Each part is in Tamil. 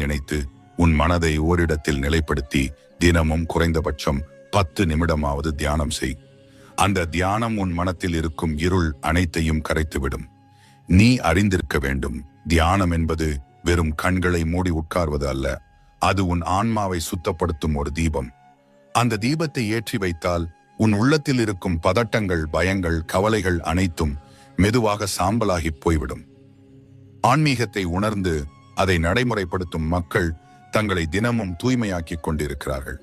நினைத்து உன் மனதை ஓரிடத்தில் நிலைப்படுத்தி தினமும் குறைந்தபட்சம் பத்து நிமிடமாவது தியானம் செய். அந்த தியானம் உன் மனத்தில் இருக்கும் இருள் அனைத்தையும் கரைத்துவிடும். நீ அறிந்திருக்க வேண்டும் தியானம் என்பது வெறும் கண்களை மூடி உட்கார்வது அல்ல அது உன் ஆன்மாவை சுத்தப்படுத்தும் ஒரு தீபம். அந்த தீபத்தை ஏற்றி வைத்தால் உன் உள்ளத்தில் இருக்கும் பதட்டங்கள் பயங்கள் கவலைகள் அனைத்தும் மெதுவாக சாம்பலாகி போய்விடும். ஆன்மீகத்தை உணர்ந்து அதை நடைமுறைப்படுத்தும் மக்கள் தங்களை தினமும் தூய்மையாக்கிக் கொண்டிருக்கிறார்கள்.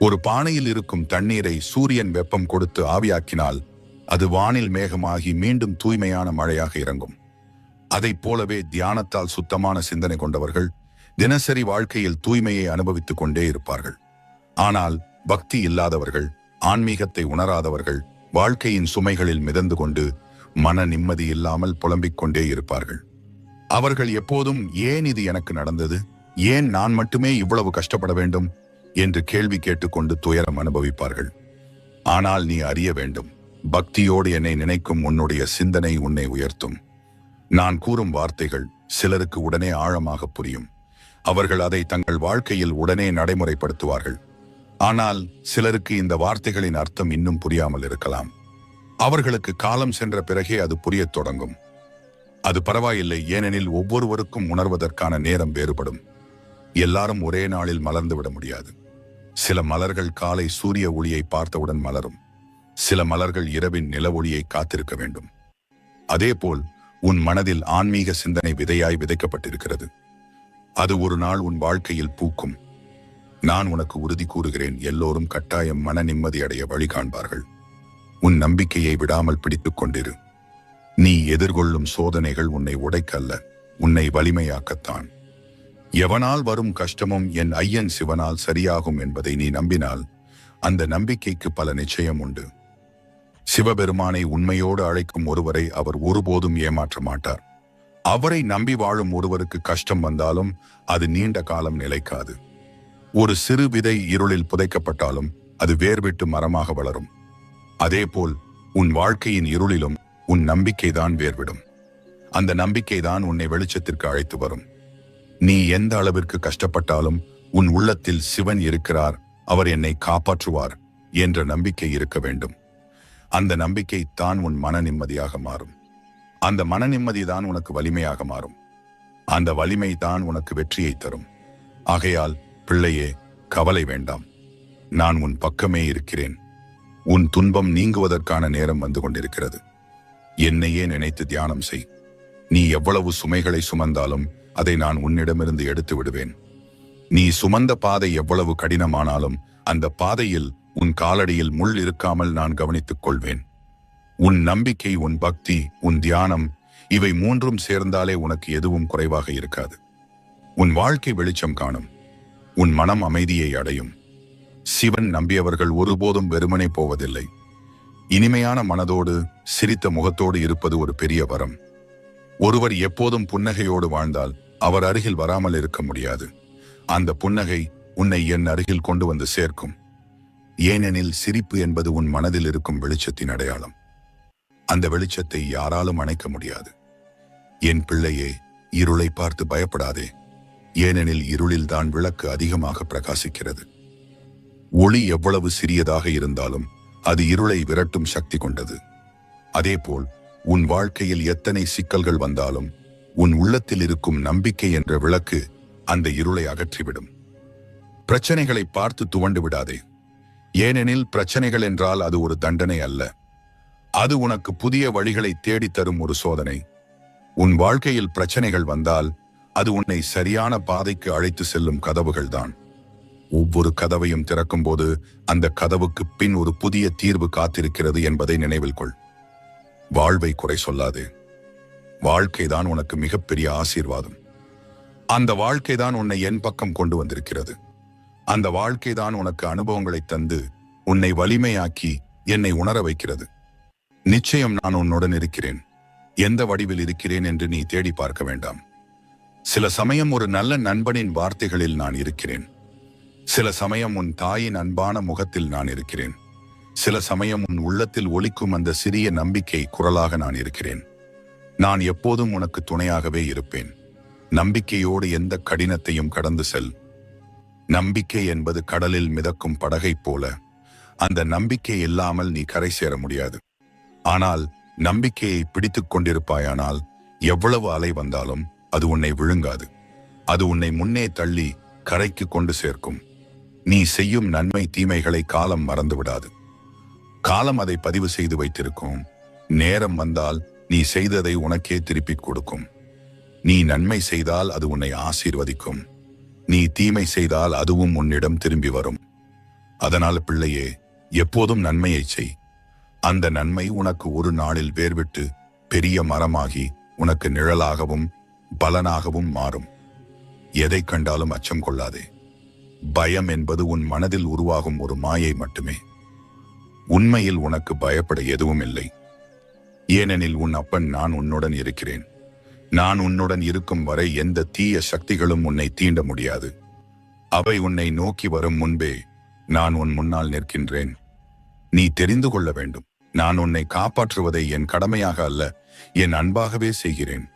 ஒரு பானையில் இருக்கும் தண்ணீரை சூரியன் வெப்பம் கொடுத்து ஆவியாக்கினால் அது வானில் மேகமாகி மீண்டும் தூய்மையான மழையாக இறங்கும். அதைப் போலவே தியானத்தால் சுத்தமான சிந்தனை கொண்டவர்கள் தினசரி வாழ்க்கையில் தூய்மையை அனுபவித்துக் கொண்டே இருப்பார்கள். ஆனால் பக்தி இல்லாதவர்கள் ஆன்மீகத்தை உணராதவர்கள் வாழ்க்கையின் சுமைகளில் மிதந்து கொண்டு மன நிம்மதி இல்லாமல் புலம்பிக் கொண்டே இருப்பார்கள். அவர்கள் எப்போதும் ஏன் இது எனக்கு நடந்தது? ஏன் நான் மட்டுமே இவ்வளவு கஷ்டப்பட வேண்டும்? என்று கேள்வி கேட்டுக்கொண்டு துயரம் அனுபவிப்பார்கள். ஆனால் நீ அறிய வேண்டும். பக்தியோடு என்னை நினைக்கும் உன்னுடைய சிந்தனை உன்னை உயர்த்தும். நான் கூறும் வார்த்தைகள் சிலருக்கு உடனே ஆழமாக புரியும். அவர்கள் அதை தங்கள் வாழ்க்கையில் உடனே நடைமுறைப்படுத்துவார்கள். ஆனால் சிலருக்கு இந்த வார்த்தைகளின் அர்த்தம் இன்னும் புரியாமல் இருக்கலாம். அவர்களுக்கு காலம் சென்ற பிறகே அது புரியத் தொடங்கும். அது பரவாயில்லை ஏனெனில் ஒவ்வொருவருக்கும் உணர்வதற்கான நேரம் வேறுபடும். எல்லாரும் ஒரே நாளில் மலர்ந்து விட முடியாது. சில மலர்கள் காலை சூரிய ஒளியை பார்த்தவுடன் மலரும். சில மலர்கள் இரவின் நில ஒளியை காத்திருக்க வேண்டும். அதேபோல் உன் மனதில் ஆன்மீக சிந்தனை விதையாய் விதைக்கப்பட்டிருக்கிறது. அது ஒரு நாள் உன் வாழ்க்கையில் பூக்கும். நான் உனக்கு உறுதி கூறுகிறேன் எல்லோரும் கட்டாயம் மன நிம்மதி அடைய வழி காண்பார்கள். உன் நம்பிக்கையை விடாமல் பிடித்துக் கொண்டிரு. நீ எதிர்கொள்ளும் சோதனைகள் உன்னை உடைக்கல்ல உன்னை வலிமையாக்கத்தான். எவனால் வரும் கஷ்டமும் என் ஐயன் சிவனால் சரியாகும் என்பதை நீ நம்பினால் அந்த நம்பிக்கைக்கு பல நிச்சயம் உண்டு. சிவபெருமானை உண்மையோடு அழைக்கும் ஒருவரை அவர் ஒருபோதும் ஏமாற்ற மாட்டார். அவரை நம்பி வாழும் ஒருவருக்கு கஷ்டம் வந்தாலும் அது நீண்ட காலம் நிலைக்காது. ஒரு சிறு விதை இருளில் புதைக்கப்பட்டாலும் அது வேர்விட்டு மரமாக வளரும். அதேபோல் உன் வாழ்க்கையின் இருளிலும் உன் நம்பிக்கைதான் வேர்விடும். அந்த நம்பிக்கைதான் உன்னை வெளிச்சத்திற்கு அழைத்து வரும். நீ எந்த அளவிற்கு கஷ்டப்பட்டாலும் உன் உள்ளத்தில் சிவன் இருக்கிறார் அவர் என்னை காப்பாற்றுவார் என்ற நம்பிக்கை இருக்க வேண்டும். அந்த நம்பிக்கை தான் உன் மன நிம்மதியாக மாறும். அந்த மன நிம்மதி தான் உனக்கு வலிமையாக மாறும். அந்த வலிமை தான் உனக்கு வெற்றியை தரும். ஆகையால் பிள்ளையே கவலை வேண்டாம். நான் உன் பக்கமே இருக்கிறேன். உன் துன்பம் நீங்குவதற்கான நேரம் வந்து கொண்டிருக்கிறது. என்னையே நினைத்து தியானம் செய். நீ எவ்வளவு சுமைகளை சுமந்தாலும் அதை நான் உன்னிடமிருந்து எடுத்து விடுவேன். நீ சுமந்த பாதை எவ்வளவு கடினமானாலும் அந்த பாதையில் உன் காலடியில் முள் இருக்காமல் நான் கவனித்துக் கொள்வேன். உன் நம்பிக்கை உன் பக்தி உன் தியானம் இவை மூன்றும் சேர்ந்தாலே உனக்கு எதுவும் குறைவாக இருக்காது. உன் வாழ்க்கை வெளிச்சம் காணும். உன் மனம் அமைதியை அடையும். சிவன் நம்பியவர்கள் ஒருபோதும் வெறுமனே போவதில்லை. இனிமையான மனதோடு சிரித்த முகத்தோடு இருப்பது ஒரு பெரிய வரம். ஒருவர் எப்போதும் புன்னகையோடு வாழ்ந்தால் அவர் அருகில் வராமல் இருக்க முடியாது. அந்த புன்னகை உன்னை என் அருகில் கொண்டு வந்து சேர்க்கும். ஏனெனில் சிரிப்பு என்பது உன் மனதில் இருக்கும் வெளிச்சத்தின் அடையாளம். அந்த வெளிச்சத்தை யாராலும் அணைக்க முடியாது. என் பிள்ளையே இருளை பார்த்து பயப்படாதே. ஏனெனில் இருளில்தான் விளக்கு அதிகமாக பிரகாசிக்கிறது. ஒளி எவ்வளவு சிறியதாக இருந்தாலும் அது இருளை விரட்டும் சக்தி கொண்டது. அதேபோல் உன் வாழ்க்கையில் எத்தனை சிக்கல்கள் வந்தாலும் உன் உள்ளத்தில் இருக்கும் நம்பிக்கை என்ற விளக்கு அந்த இருளை அகற்றிவிடும். பிரச்சனைகளை பார்த்து துவண்டு விடாதே. ஏனெனில் பிரச்சனைகள் என்றால் அது ஒரு தண்டனை அல்ல. அது உனக்கு புதிய வழிகளை தேடித் தரும் ஒரு சோதனை. உன் வாழ்க்கையில் பிரச்சனைகள் வந்தால் அது உன்னை சரியான பாதைக்கு அழைத்து செல்லும் கதவுகள்தான். ஒவ்வொரு கதவையும் திறக்கும்போது அந்த கதவுக்கு பின் ஒரு புதிய தீர்வு காத்திருக்கிறது என்பதை நினைவில் கொள். வாழ்வை குறை சொல்லாதே. வாழ்க்கைதான் உனக்கு மிகப்பெரிய ஆசீர்வாதம். அந்த வாழ்க்கைதான் உன்னை என் பக்கம் கொண்டு வந்திருக்கிறது. அந்த வாழ்க்கைதான் உனக்கு அனுபவங்களை தந்து உன்னை வலிமையாக்கி என்னை உணர வைக்கிறது. நிச்சயம் நான் உன்னுடன் இருக்கிறேன். எந்த வடிவில் இருக்கிறேன் என்று நீ தேடி பார்க்க வேண்டாம். சில சமயம் ஒரு நல்ல நண்பனின் வார்த்தைகளில் நான் இருக்கிறேன். சில சமயம் உன் தாயின் அன்பான முகத்தில் நான் இருக்கிறேன். சில சமயம் உன் உள்ளத்தில் ஒலிக்கும் அந்த சிறிய நம்பிக்கை குரலாக நான் இருக்கிறேன். நான் எப்போதும் உனக்கு துணையாகவே இருப்பேன். நம்பிக்கையோடு எந்த கடினத்தையும் கடந்து செல். நம்பிக்கை என்பது கடலில் மிதக்கும் படகைப் போல. அந்த நம்பிக்கை இல்லாமல் நீ கரை சேர முடியாது. ஆனால் நம்பிக்கையை பிடித்துக் கொண்டிருப்பாயானால் எவ்வளவு அலை வந்தாலும் அது உன்னை விழுங்காது. அது உன்னை முன்னே தள்ளி கரைக்கு கொண்டு சேர்க்கும். நீ செய்யும் நன்மை தீமைகளை காலம் மறந்து விடாது. காலம் அதை பதிவு செய்து வைத்திருக்கும். நேரம் வந்தால் நீ செய்ததை உனக்கே திருப்பிக் கொடுக்கும். நீ நன்மை செய்தால் அது உன்னை ஆசீர்வதிக்கும். நீ தீமை செய்தால் அதுவும் உன்னிடம் திரும்பி வரும். அதனால் பிள்ளையே எப்போதும் நன்மையை செய். அந்த நன்மை உனக்கு ஒரு நாளில் வேர்விட்டு பெரிய மரமாகி உனக்கு நிழலாகவும் பலனாகவும் மாறும். எதை கண்டாலும் அச்சம் கொள்ளாதே. பயம் என்பது உன் மனதில் உருவாகும் ஒரு மாயை மட்டுமே. உண்மையில் உனக்கு பயப்பட எதுவும் இல்லை. ஏனெனில் உன் அப்பன் நான் உன்னுடன் இருக்கிறேன். நான் உன்னுடன் இருக்கும் வரை எந்த தீய சக்திகளும் உன்னை தீண்ட முடியாது. அவை உன்னை நோக்கி வரும் முன்பே நான் உன் முன்னால் நிற்கின்றேன். நீ தெரிந்து கொள்ள வேண்டும். நான் உன்னை காப்பாற்றுவதை என் கடமையாக அல்ல என் அன்பாகவே செய்கிறேன்.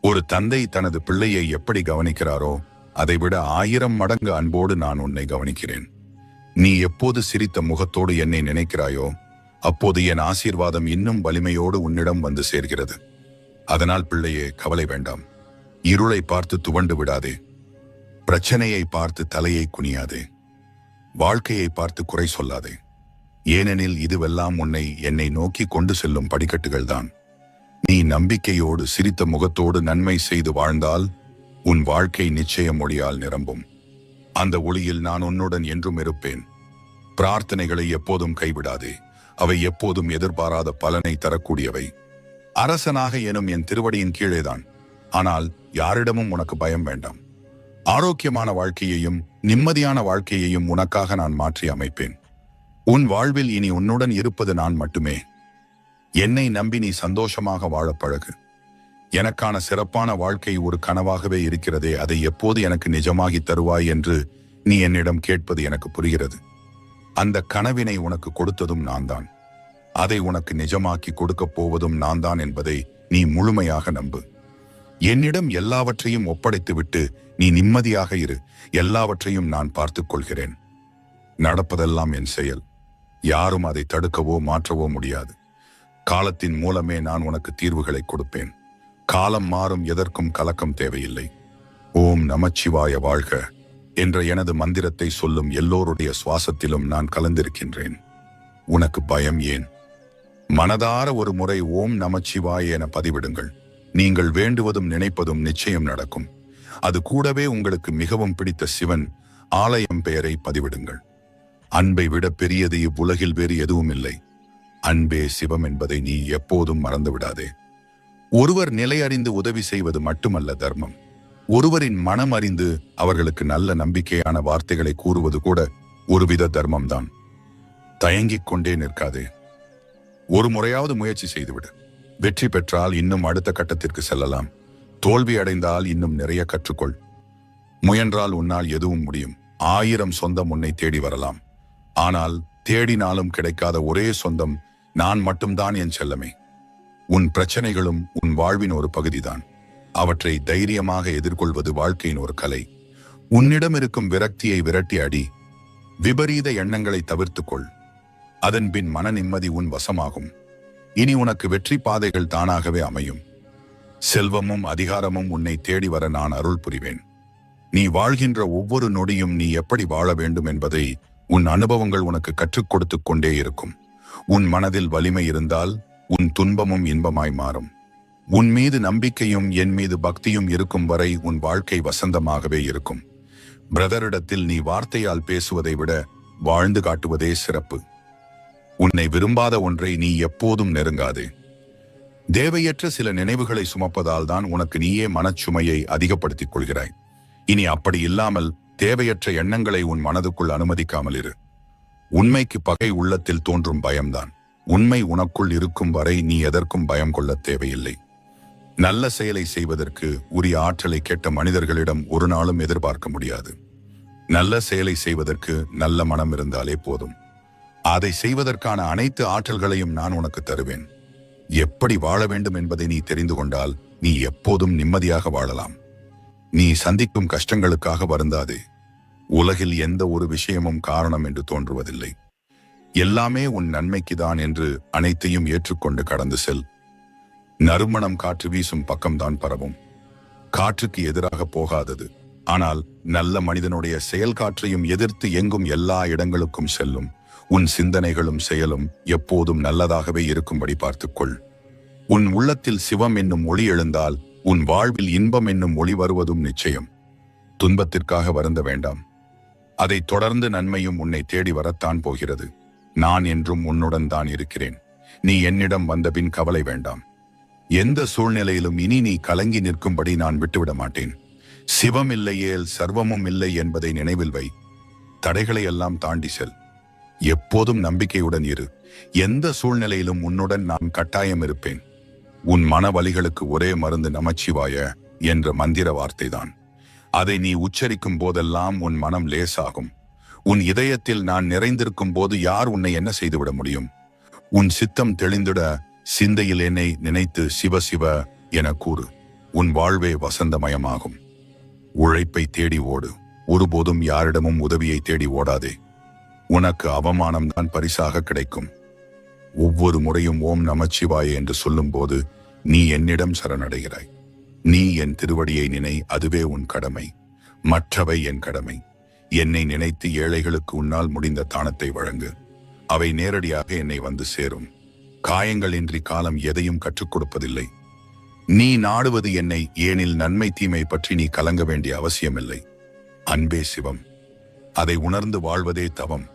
ஒரு தந்தை தனது பிள்ளையை எப்படி கவனிக்கிறாரோ அதைவிட ஆயிரம் மடங்கு அன்போடு நான் உன்னை கவனிக்கிறேன். நீ எப்போது சிரித்த முகத்தோடு என்னை நினைக்கிறாயோ அப்போது என் ஆசீர்வாதம் இன்னும் வலிமையோடு உன்னிடம் வந்து சேர்கிறது. அதனால் பிள்ளையே கவலை வேண்டாம். இருளை பார்த்து துவண்டு விடாதே. பிரச்சனையை பார்த்து தலையை குனியாதே. வாழ்க்கையை பார்த்து குறை சொல்லாதே. ஏனெனில் இதுவெல்லாம் உன்னை என்னை நோக்கி கொண்டு செல்லும் படிக்கட்டுகள்தான். நீ நம்பிக்கையோடு சிரித்த முகத்தோடு நன்மை செய்து வாழ்ந்தால் உன் வாழ்க்கை நிச்சயம் ஒளியால் நிரம்பும். அந்த ஒளியில் நான் உன்னுடன் என்றும் இருப்பேன். பிரார்த்தனைகளை எப்போதும் கைவிடாதே. அவை எப்போதும் எதிர்பாராத பலனை தரக்கூடியவை. அரசனாக எனும் என் திருவடியின் கீழேதான். ஆனால் யாரிடமும் உனக்கு பயம் வேண்டாம். ஆரோக்கியமான வாழ்க்கையையும் நிம்மதியான வாழ்க்கையையும் உனக்காக நான் மாற்றி அமைப்பேன். உன் வாழ்வில் இனி உன்னுடன் இருப்பது நான் மட்டுமே. என்னை நம்பி நீ சந்தோஷமாக வாழப் பழகு. எனக்கான சிறப்பான வாழ்க்கை ஒரு கனவாகவே இருக்கிறதே அதை எப்போது எனக்கு நிஜமாகி தருவாய் என்று நீ என்னிடம் கேட்பது எனக்கு புரிகிறது. அந்த கனவினை உனக்கு கொடுத்ததும் நான் தான் அதை உனக்கு நிஜமாக்கி கொடுக்கப் போவதும் நான் தான் என்பதை நீ முழுமையாக நம்பு. என்னிடம் எல்லாவற்றையும் ஒப்படைத்துவிட்டு நீ நிம்மதியாக இரு. எல்லாவற்றையும் நான் பார்த்துக் கொள்கிறேன். நடப்பதெல்லாம் என் செயல். யாரும் அதை தடுக்கவோ மாற்றவோ முடியாது. காலத்தின் மூலமே நான் உனக்கு தீர்வுகளை கொடுப்பேன். காலம் மாறும் எதற்கும் கலக்கம் தேவையில்லை. ஓம் நமச்சிவாய வாழ்க என்ற எனது மந்திரத்தை சொல்லும் எல்லோருடைய சுவாசத்திலும் நான் கலந்திருக்கின்றேன். உனக்கு பயம் ஏன்? மனதார ஒரு முறை ஓம் நமச்சிவாய என பதிவிடுங்கள். நீங்கள் வேண்டுவதும் நினைப்பதும் நிச்சயம் நடக்கும். அது கூடவே உங்களுக்கு மிகவும் பிடித்த சிவன் ஆலயம் பெயரை பதிவிடுங்கள். அன்பை விட பெரியது இவ்வுலகில் வேறு எதுவும் இல்லை. அன்பே சிவம் என்பதை நீ எப்போதும் மறந்துவிடாதே. ஒருவர் நிலையறிந்து உதவி செய்வது மட்டுமல்ல தர்மம். ஒருவரின் மனம் அறிந்து அவர்களுக்கு நல்ல நம்பிக்கையான வார்த்தைகளை கூறுவது கூட ஒருவித தர்மம்தான். தயங்கிக் கொண்டே நிற்காதே. ஒரு முறையாவது முயற்சி செய்துவிடு. வெற்றி பெற்றால் இன்னும் அடுத்த கட்டத்திற்கு செல்லலாம். தோல்வி அடைந்தால் இன்னும் நிறைய கற்றுக்கொள். முயன்றால் உன்னால் எதுவும் முடியும். ஆயிரம் சொந்தம் உன்னை தேடி வரலாம். ஆனால் தேடினாலும் கிடைக்காத ஒரே சொந்தம் நான் மட்டும்தான் என் செல்லமே. உன் பிரச்சனைகளும் உன் வாழ்வின் ஒரு பகுதிதான். அவற்றை தைரியமாக எதிர்கொள்வது வாழ்க்கையின் ஒரு கலை. உன்னிடம் இருக்கும் விரக்தியை விரட்டி அடி. விபரீத எண்ணங்களை தவிர்த்துக்கொள். அதன்பின் மன நிம்மதி உன் வசமாகும். இனி உனக்கு வெற்றி பாதைகள் தானாகவே அமையும். செல்வமும் அதிகாரமும் உன்னை தேடி வர நான் அருள் புரிவேன். நீ வாழ்கின்ற ஒவ்வொரு நொடியும் நீ எப்படி வாழ வேண்டும் என்பதை உன் அனுபவங்கள் உனக்கு கற்றுக் கொடுத்து கொண்டே இருக்கும். உன் மனதில் வலிமை இருந்தால் உன் துன்பமும் இன்பமாய் மாறும். உன் மீது நம்பிக்கையும் என் மீது பக்தியும் இருக்கும் வரை உன் வாழ்க்கை வசந்தமாகவே இருக்கும். பிரதரிடத்தில் நீ வார்த்தையால் பேசுவதை விட வாழ்ந்து காட்டுவதே சிறப்பு. உன்னை விரும்பாத ஒன்றை நீ எப்போதும் நெருங்காதே. தேவையற்ற சில நினைவுகளை சுமப்பதால் தான் உனக்கு நீயே மனச்சுமையை அதிகப்படுத்திக் கொள்கிறாய். இனி அப்படி இல்லாமல் தேவையற்ற எண்ணங்களை உன் மனதுக்குள் அனுமதிக்காமல் இரு. உண்மைக்கு பகை உள்ளத்தில் தோன்றும் பயம்தான். உண்மை உனக்குள் இருக்கும் வரை நீ எதற்கும் பயம் கொள்ள தேவையில்லை. நல்ல செயலை செய்வதற்கு உரிய ஆற்றலை கெட்ட மனிதர்களிடம் ஒரு நாளும் எதிர்பார்க்க முடியாது. நல்ல செயலை செய்வதற்கு நல்ல மனம் இருந்தாலே போதும். அதை செய்வதற்கான அனைத்து ஆற்றல்களையும் நான் உனக்கு தருவேன். எப்படி வாழ வேண்டும் என்பதை நீ தெரிந்து கொண்டால் நீ எப்போதும் நிம்மதியாக வாழலாம். நீ சந்திக்கும் கஷ்டங்களுக்காக வருந்தாதே. உலகில் எந்த ஒரு விஷயமும் காரணம் என்று தோன்றுவதில்லை. எல்லாமே உன் நன்மைக்குதான் என்று அனைத்தையும் ஏற்றுக்கொண்டு கடந்து செல். நறுமணம் காற்று வீசும் பக்கம்தான் பரவும். காற்றுக்கு எதிராக போகாதது. ஆனால் நல்ல மனிதனுடைய செயல் காற்றையும் எதிர்த்து எங்கும் எல்லா இடங்களுக்கும் செல்லும். உன் சிந்தனைகளும் செயலும் எப்போதும் நல்லதாகவே இருக்கும்படி பார்த்துக்கொள். உன் உள்ளத்தில் சிவம் என்னும் ஒளி எழுந்தால் உன் வாழ்வில் இன்பம் என்னும் ஒளி வருவதும் நிச்சயம். துன்பத்திற்காக வருந்த வேண்டாம். அதை தொடர்ந்து நன்மையும் உன்னை தேடி வரத்தான் போகிறது. நான் என்றும் உன்னுடன் தான் இருக்கிறேன். நீ என்னிடம் வந்தபின் கவலை வேண்டாம். எந்த சூழ்நிலையிலும் இனி நீ கலங்கி நிற்கும்படி நான் விட்டுவிட மாட்டேன். சிவம் இல்லையேல் சர்வமும் இல்லை என்பதை நினைவில் வை. தடைகளை எல்லாம் தாண்டி செல். எப்போதும் நம்பிக்கையுடன் இரு. எந்த சூழ்நிலையிலும் உன்னுடன் நான் கட்டாயம் இருப்பேன். உன் மன வலிகளுக்கு ஒரே மருந்து நமச்சிவாய என்ற மந்திர வார்த்தைதான். அதை நீ உச்சரிக்கும் போதெல்லாம் உன் மனம் லேசாகும். உன் இதயத்தில் நான் நிறைந்திருக்கும் போது யார் உன்னை என்ன செய்துவிட முடியும்? உன் சித்தம் தெளிந்திட சிந்தையில் என்னை நினைத்து சிவ சிவ என கூறு. உன் வாழ்வே வசந்தமயமாகும். உழைப்பை தேடி ஓடு. ஒருபோதும் யாரிடமும் உதவியை தேடி ஓடாதே. உனக்கு அவமானம்தான் பரிசாக கிடைக்கும். ஒவ்வொரு முறையும் ஓம் நமச்சிவாய என்று சொல்லும்போது நீ என்னிடம் சரணடைகிறாய். நீ என் திருவடியை நினை அதுவே உன் கடமை. மற்றவை என் கடமை. என்னை நினைத்து ஏழைகளுக்கு உன்னால் முடிந்த தானத்தை வழங்கு. அவை நேரடியாக என்னை வந்து சேரும். காயங்களின்றி காலம் எதையும் கற்றுக் கொடுப்பதில்லை. நீ நாடுவது என்னை ஏனில் நன்மை தீமை பற்றி நீ கலங்க வேண்டிய அவசியமில்லை. அன்பே சிவம். அதை உணர்ந்து வாழ்வதே தவம்.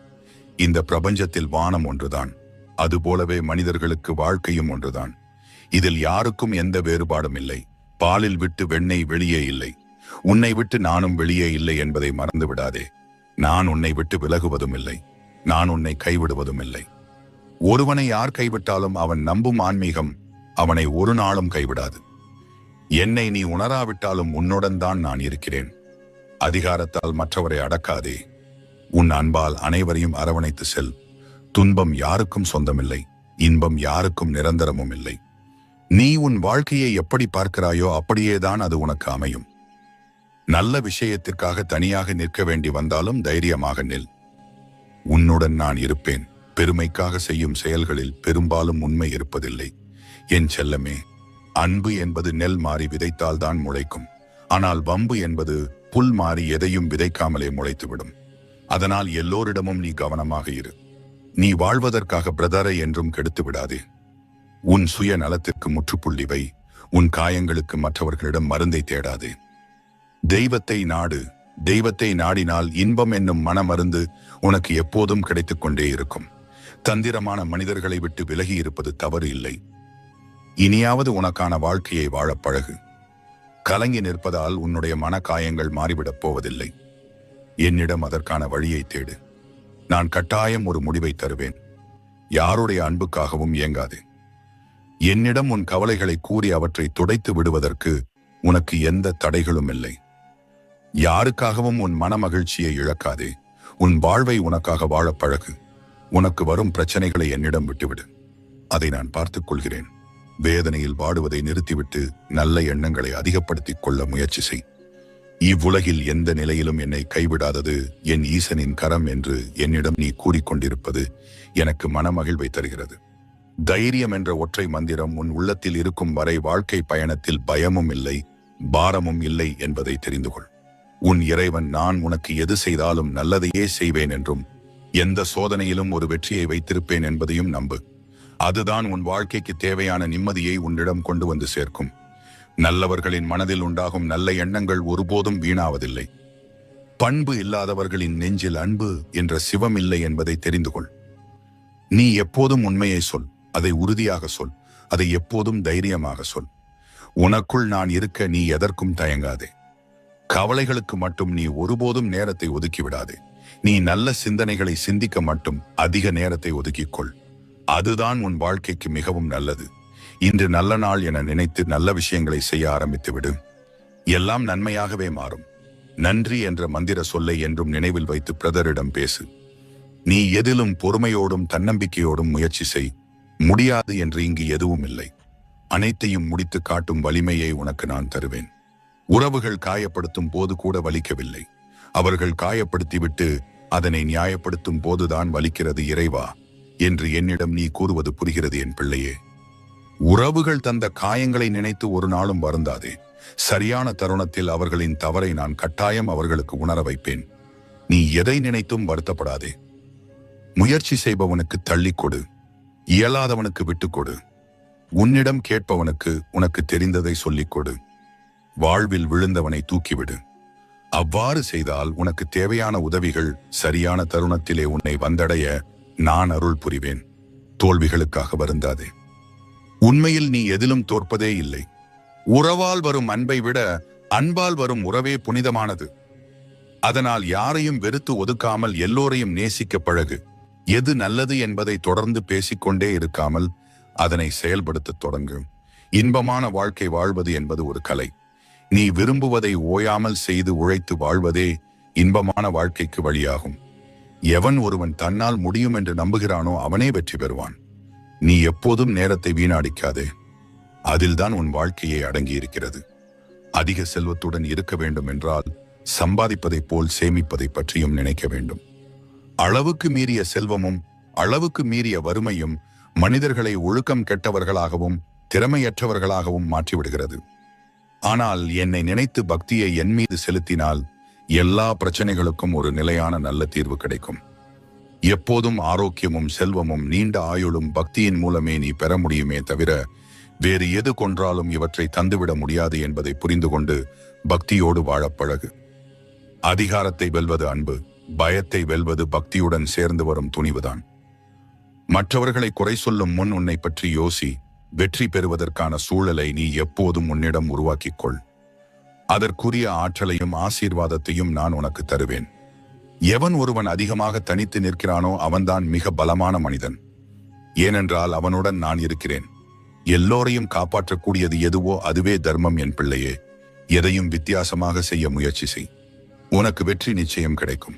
இந்த பிரபஞ்சத்தில் வானம் ஒன்றுதான். அதுபோலவே மனிதர்களுக்கு வாழ்க்கையும் ஒன்றுதான். இதில் யாருக்கும் எந்த வேறுபாடும் இல்லை. பாலில் விட்டு வெண்ணெய் வெளியே இல்லை. உன்னை விட்டு நானும் வெளியே இல்லை என்பதை மறந்து விடாதே. நான் உன்னை விட்டு விலகுவதும் இல்லை. நான் உன்னை கைவிடுவதும் இல்லை. ஒருவனை யார் கைவிட்டாலும் அவன் நம்பும் ஆன்மீகம் அவனை ஒரு நாளும் கைவிடாது. என்னை நீ உணராவிட்டாலும் உன்னுடன் தான் நான் இருக்கிறேன். அதிகாரத்தால் மற்றவரை அடக்காதே. உன் அன்பால் அனைவரையும் அரவணைத்து செல். துன்பம் யாருக்கும் சொந்தமில்லை. இன்பம் யாருக்கும் நிரந்தரமும் இல்லை. நீ உன் வாழ்க்கையை எப்படி பார்க்கிறாயோ அப்படியேதான் அது உனக்கு அமையும். நல்ல விஷயத்திற்காக தனியாக நிற்க வேண்டி வந்தாலும் தைரியமாக நில். உன்னுடன் நான் இருப்பேன். பெருமைக்காக செய்யும் செயல்களில் பெரும்பாலும் உண்மை இருப்பதில்லை. என் செல்லமே அன்பு என்பது நெல் மாறி விதைத்தால் தான் முளைக்கும். ஆனால் வம்பு என்பது புல் மாறி எதையும் விதைக்காமலே முளைத்துவிடும். அதனால் எல்லோரிடமும் நீ கவனமாக இரு. நீ வாழ்வதற்காக பிரதரை என்றும் கெடுத்து விடாதே. உன் சுய நலத்திற்கு முற்றுப்புள்ளி வை. உன் காயங்களுக்கு மற்றவர்களிடம் மருந்தை தேடாதே. தெய்வத்தை நாடு தெய்வத்தை நாடினால் இன்பம் என்னும் மனமருந்து உனக்கு எப்போதும் கிடைத்துக் கொண்டே இருக்கும். தந்திரமான மனிதர்களை விட்டு விலகி இருப்பது தவறு இல்லை. இனியாவது உனக்கான வாழ்க்கையை வாழப் பழகு. கலங்கி நிற்பதால் உன்னுடைய மனக்காயங்கள் மாறிவிடப் போவதில்லை. என்னிடம் அதற்கான வழியை தேடு. நான் கட்டாயம் ஒரு முடிவை தருவேன். யாருடைய அன்புக்காகவும் இயங்காதே. என்னிடம் உன் கவலைகளை கூறி அவற்றை துடைத்து விடுவதற்கு உனக்கு எந்த தடைகளும் இல்லை. யாருக்காகவும் உன் மனமகிழ்ச்சியை இழக்காதே. உன் வாழ்வை உனக்காக வாழப் பழகு. உனக்கு வரும் பிரச்சனைகளை என்னிடம் விட்டுவிடு. அதை நான் பார்த்துக் கொள்கிறேன். வேதனையில் வாடுவதை நிறுத்திவிட்டு நல்ல எண்ணங்களை அதிகப்படுத்திக் கொள்ள முயற்சி செய். இவ்வுலகில் எந்த நிலையிலும் என்னை கைவிடாதது என் ஈசனின் கரம் என்று என்னிடம் நீ கூறிக்கொண்டிருப்பது எனக்கு மனமகிழ்வை தருகிறது. தைரியம் என்ற ஒற்றை மந்திரம் உன் உள்ளத்தில் இருக்கும் வரை வாழ்க்கை பயணத்தில் பயமும் இல்லை பாரமும் இல்லை என்பதை தெரிந்து கொள். உன் இறைவன் நான் உனக்கு எது செய்தாலும் நல்லதையே செய்வேன் என்றும் எந்த சோதனையிலும் ஒரு வெற்றியை வைத்திருப்பேன் என்பதையும் நம்பு. அதுதான் உன் வாழ்க்கைக்கு தேவையான நிம்மதியை உன்னிடம் கொண்டு வந்து சேர்க்கும். நல்லவர்களின் மனதில் உண்டாகும் நல்ல எண்ணங்கள் ஒருபோதும் வீணாவதில்லை. பண்பு இல்லாதவர்களின் நெஞ்சில் அன்பு என்ற சிவம் இல்லை என்பதை தெரிந்து கொள். நீ எப்போதும் உண்மையை சொல் அதை உறுதியாக சொல் அதை எப்போதும் தைரியமாக சொல். உனக்குள் நான் இருக்க நீ எதற்கும் தயங்காதே. கவலைகளுக்கு மட்டும் நீ ஒருபோதும் நேரத்தை ஒதுக்கிவிடாதே. நீ நல்ல சிந்தனைகளை சிந்திக்க மட்டும் அதிக நேரத்தை ஒதுக்கிக்கொள். அதுதான் உன் வாழ்க்கைக்கு மிகவும் நல்லது. இன்று நல்ல நாள் என நினைத்து நல்ல விஷயங்களை செய்ய ஆரம்பித்து விடு எல்லாம் நன்மையாகவே மாறும். நன்றி என்ற மந்திர சொல்லை என்றும் நினைவில் வைத்து பிரதரிடம் பேசு. நீ எதிலும் பொறுமையோடும் தன்னம்பிக்கையோடும் முயற்சி செய். முடியாது என்று இங்கு எதுவும் இல்லை. அனைத்தையும் முடித்து காட்டும் வலிமையை உனக்கு நான் தருவேன். உறவுகள் காயப்படுத்தும் போது கூட வலிக்கவில்லை. அவர்கள் காயப்படுத்திவிட்டு அதனை நியாயப்படுத்தும் போதுதான் வலிக்கிறது இறைவா என்று என்னிடம் நீ கூறுவது புரிகிறது என் பிள்ளையே. உறவுகள் தந்த காயங்களை நினைத்து ஒரு நாளும் வருந்தாதே. சரியான தருணத்தில் அவர்களின் தவறை நான் கட்டாயம் அவர்களுக்கு உணர வைப்பேன். நீ எதை நினைத்தும் வருத்தப்படாதே. முயற்சி செய்பவனுக்கு தள்ளிக் கொடு. இயலாதவனுக்கு விட்டுக்கொடு உன்னிடம் கேட்பவனுக்கு உனக்கு தெரிந்ததை சொல்லிக் கொடு. வாழ்வில் விழுந்தவனை தூக்கிவிடு. அவ்வாறு செய்தால் உனக்கு தேவையான உதவிகள் சரியான தருணத்திலே உன்னை வந்தடைய நான் அருள் புரிவேன். தோல்விகளுக்காக வருந்தாதே. உண்மையில் நீ எதிலும் தோற்பதே இல்லை. உறவால் வரும் அன்பை விட அன்பால் வரும் உறவே புனிதமானது. அதனால் யாரையும் வெறுத்து ஒதுக்காமல் எல்லோரையும் நேசிக்க பழகு. எது நல்லது என்பதை தொடர்ந்து பேசிக்கொண்டே இருக்காமல் அதனை செயல்படுத்தத் தொடங்கும் இன்பமான வாழ்க்கை வாழ்வது என்பது ஒரு கலை. நீ விரும்புவதை ஓயாமல் செய்து உழைத்து வாழ்வதே இன்பமான வாழ்க்கைக்கு வழியாகும். எவன் ஒருவன் தன்னால் முடியும் என்று நம்புகிறானோ அவனே வெற்றி பெறுவான். நீ எப்போதும் நேரத்தை வீணாடிக்காதே. அதில்தான் உன் வாழ்க்கையை அடங்கியிருக்கிறது. அதிக செல்வத்துடன் இருக்க வேண்டும் என்றால் சம்பாதிப்பதைப் போல் சேமிப்பதை பற்றியும் நினைக்க வேண்டும். அளவுக்கு மீறிய செல்வமும் அளவுக்கு மீறிய வறுமையும் மனிதர்களை ஒழுக்கம் கெட்டவர்களாகவும் திறமையற்றவர்களாகவும் மாற்றிவிடுகிறது. ஆனால் என்னை நினைத்து பக்தியை என் மீது செலுத்தினால் எல்லா பிரச்சனைகளுக்கும் ஒரு நிலையான நல்ல தீர்வு கிடைக்கும். எப்போதும் ஆரோக்கியமும் செல்வமும் நீண்ட ஆயுளும் பக்தியின் மூலமே நீ பெற முடியுமே தவிர வேறு எது கொன்றாலும் இவற்றை தந்துவிட முடியாது என்பதை புரிந்து கொண்டு பக்தியோடு வாழப்பழகு அதிகாரத்தை வெல்வது அன்பு பயத்தை வெல்வது பக்தியுடன் சேர்ந்து வரும் துணிவுதான். மற்றவர்களை குறை சொல்லும் முன் உன்னை பற்றி யோசி வெற்றி பெறுவதற்கான சூழலை நீ எப்போதும் உன்னிடம் உருவாக்கிக் கொள் அதற்குரிய ஆற்றலையும் ஆசீர்வாதத்தையும் நான் உனக்கு தருவேன். எவன் ஒருவன் அதிகமாக தனித்து நிற்கிறானோ அவன்தான் மிக பலமான மனிதன். ஏனென்றால் அவனுடன் நான் இருக்கிறேன். எல்லோரையும் காப்பாற்றக்கூடியது எதுவோ அதுவே தர்மம் என் பிள்ளையே. எதையும் வித்தியாசமாக செய்ய முயற்சி செய். உனக்கு வெற்றி நிச்சயம் கிடைக்கும்.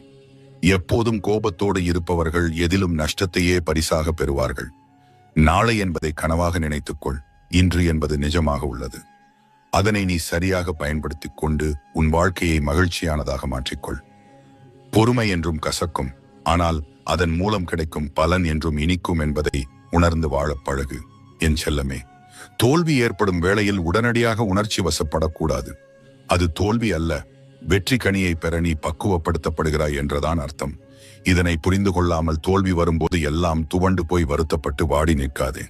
எப்போதும் கோபத்தோடு இருப்பவர்கள் எதிலும் நஷ்டத்தையே பரிசாக பெறுவார்கள். நாளை என்பதை கனவாக நினைத்துக்கொள். இன்று என்பது நிஜமாக உள்ளது. அதனை நீ சரியாக பயன்படுத்திக் கொண்டு உன் வாழ்க்கையை மகிழ்ச்சியானதாக மாற்றிக்கொள். பொறுமை என்றும் கசக்கும். ஆனால் அதன் மூலம் கிடைக்கும் பலன் என்றும் இனிக்கும் என்பதை உணர்ந்து வாழப் பழகு என் செல்லமே. தோல்வி ஏற்படும் வேளையில் உடனடியாக உணர்ச்சி வசப்படக்கூடாது. அது தோல்வி அல்ல வெற்றி கனியை பெற நீ பக்குவப்படுத்தப்படுகிறாய் என்றதான் அர்த்தம். இதனை புரிந்து கொள்ளாமல் தோல்வி வரும்போது எல்லாம் துவண்டு போய் வருத்தப்பட்டு வாடி நிற்காதே.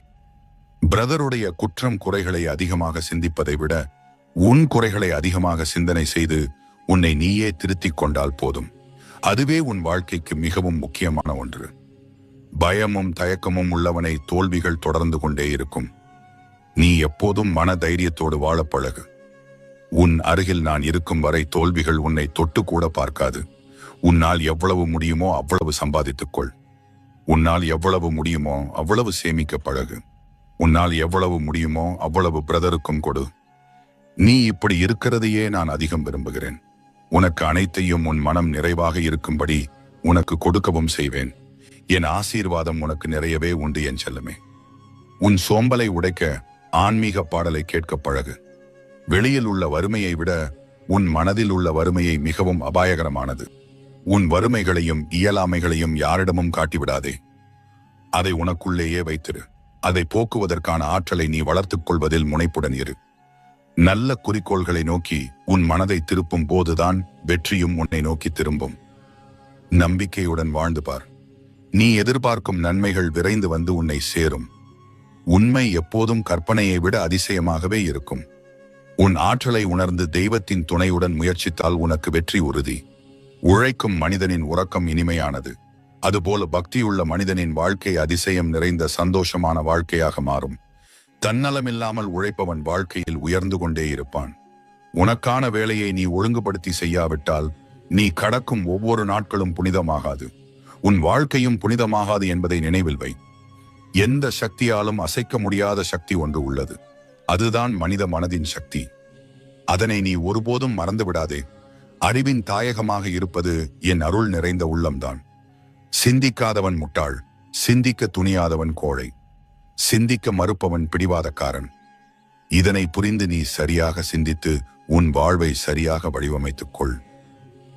பிரதருடைய குற்றம் குறைகளை அதிகமாக சிந்திப்பதை விட உன் குறைகளை அதிகமாக சிந்தனை செய்து உன்னை நீயே திருத்திக் கொண்டால் போதும். அதுவே உன் வாழ்க்கைக்கு மிகவும் முக்கியமான ஒன்று. பயமும் தயக்கமும் உள்ளவனை தோல்விகள் தொடர்ந்து கொண்டே இருக்கும். நீ எப்போதும் மன தைரியத்தோடு வாழ பழகு. உன் அருகில் நான் இருக்கும் வரை தோல்விகள் உன்னை தொட்டு கூட பார்க்காது. உன்னால் எவ்வளவு முடியுமோ அவ்வளவு சம்பாதித்துக்கொள். உன்னால் எவ்வளவு முடியுமோ அவ்வளவு சேமிக்க பழகு. உன்னால் எவ்வளவு முடியுமோ அவ்வளவு பிரதருக்கும் கொடு. நீ இப்படி இருக்கிறதையே நான் அதிகம் விரும்புகிறேன். உனக்கு அனைத்தையும் உன் மனம் நிறைவாக இருக்கும்படி உனக்கு கொடுக்கவும் செய்வேன். என் ஆசீர்வாதம் உனக்கு நிறையவே உண்டு என் செல்லுமே. உன் சோம்பலை உடைக்க ஆன்மீக பாடலை கேட்க பழகு. வெளியில் உள்ள வறுமையை விட உன் மனதில் உள்ள வறுமையை மிகவும் அபாயகரமானது. உன் வறுமைகளையும் இயலாமைகளையும் யாரிடமும் காட்டிவிடாதே. அதை உனக்குள்ளேயே வைத்திரு. அதை போக்குவதற்கான ஆற்றலை நீ வளர்த்துக் கொள்வதில் முனைப்புடன் இரு. நல்ல குறிக்கோள்களை நோக்கி உன் மனதை திருப்பும் போதுதான் வெற்றியும் உன்னை நோக்கி திரும்பும். நம்பிக்கையுடன் வாழ்ந்து பார். நீ எதிர்பார்க்கும் நன்மைகள் விரைந்து வந்து உன்னை சேரும். உண்மை எப்போதும் கற்பனையை விட அதிசயமாகவே இருக்கும். உன் ஆற்றலை உணர்ந்து தெய்வத்தின் துணையுடன் முயற்சித்தால் உனக்கு வெற்றி உறுதி. உழைக்கும் மனிதனின் உறக்கம் இனிமையானது. அதுபோல பக்தியுள்ள மனிதனின் வாழ்க்கை அதிசயம் நிறைந்த சந்தோஷமான வாழ்க்கையாக மாறும். தன்னலமில்லாமல் உழைப்பவன் வாழ்க்கையில் உயர்ந்து கொண்டே இருப்பான். உனக்கான வேலையை நீ ஒழுங்குபடுத்தி செய்யாவிட்டால் நீ கடக்கும் ஒவ்வொரு நாட்களும் புனிதமாகாது. உன் வாழ்க்கையும் புனிதமாகாது என்பதை நினைவில் வை. எந்த சக்தியாலும் அசைக்க முடியாத சக்தி ஒன்று உள்ளது. அதுதான் மனித மனதின் சக்தி. அதனை நீ ஒருபோதும் மறந்து விடாதே அறிவின் தாயகமாக இருப்பது என் அருள் நிறைந்த உள்ளம்தான். சிந்திக்காதவன் முட்டாள் சிந்திக்க துணியாதவன் கோழை சிந்திக்க மறுப்பவன் பிடிவாதக்காரன். இதனை புரிந்து நீ சரியாக சிந்தித்து உன் வாழ்வை சரியாக வடிவமைத்துக் கொள்.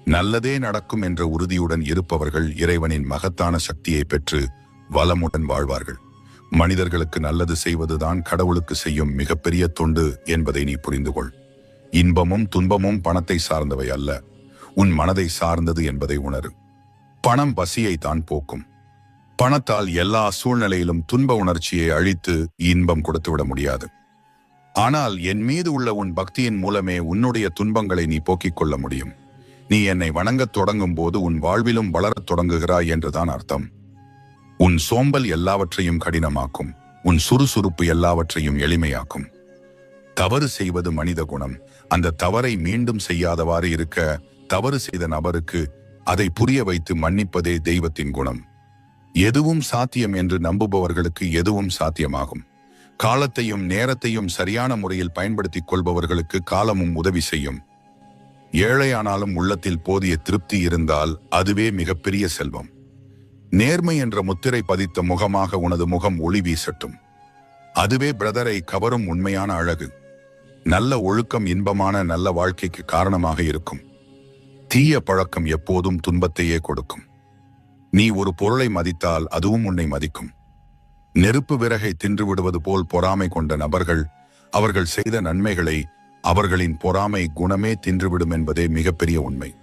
நல்லதே நடக்கும் என்ற உறுதியுடன் இருப்பவர்கள் இறைவனின் மகத்தான சக்தியை பெற்று வளமுடன் வாழ்வார்கள். மனிதர்களுக்கு நல்லது செய்வதுதான் கடவுளுக்கு செய்யும் மிகப்பெரிய தொண்டு என்பதை நீ புரிந்து கொள் இன்பமும் துன்பமும் பணத்தை சார்ந்தவை அல்ல. உன் மனதை சார்ந்தது என்பதை உணரு. பணம் பசியை தான் போக்கும். பணத்தால் எல்லா சூழ்நிலையிலும் துன்ப உணர்ச்சியை அழித்து இன்பம் கொடுத்துவிட முடியாது. ஆனால் என் மீது உள்ள உன் பக்தியின் மூலமே உன்னுடைய துன்பங்களை நீ போக்கிக் கொள்ள முடியும். நீ என்னை வணங்கத் தொடங்கும் போது உன் வாழ்விலும் வளரத் தொடங்குகிறாய் என்றுதான் அர்த்தம். உன் சோம்பல் எல்லாவற்றையும் கடினமாக்கும். உன் சுறுசுறுப்பு எல்லாவற்றையும் எளிமையாக்கும். தவறு செய்வது மனித குணம். அந்த தவறை மீண்டும் செய்யாதவாறு இருக்க தவறு செய்த நபருக்கு அதை புரிய வைத்து மன்னிப்பதே தெய்வத்தின் குணம். எதுவும் சாத்தியம் என்று நம்புபவர்களுக்கு எதுவும் சாத்தியமாகும். காலத்தையும் நேரத்தையும் சரியான முறையில் பயன்படுத்திக் கொள்பவர்களுக்கு காலமும் உதவி செய்யும். ஏழையானாலும் உள்ளத்தில் போதிய திருப்தி இருந்தால் அதுவே மிகப்பெரிய செல்வம். நேர்மை என்ற முத்திரை பதித்த முகமாக உனது முகம் ஒளி வீசட்டும். அதுவே பிரதரை கவரும் உண்மையான அழகு. நல்ல ஒழுக்கம் இன்பமான நல்ல வாழ்க்கைக்கு காரணமாக இருக்கும். தீய பழக்கம் எப்போதும் துன்பத்தையே கொடுக்கும். நீ ஒரு பொருளை மதித்தால் அதுவும் உன்னை மதிக்கும். நெருப்பு விறகை தின்று விடுவது போல் பொறாமை கொண்ட நபர்கள் அவர்கள் செய்த நன்மைகளை அவர்களின் பொறாமை குணமே தின்றுவிடும் என்பதே மிகப்பெரிய உண்மை.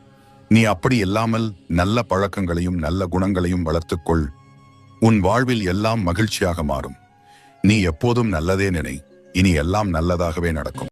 நீ அப்படி இல்லாமல் நல்ல பழக்கங்களையும் நல்ல குணங்களையும் வளர்த்துக்கொள். உன் வாழ்வில் எல்லாம் மகிழ்ச்சியாக மாறும். நீ எப்போதும் நல்லதே நினை. இனி எல்லாம் நல்லதாகவே நடக்கும்.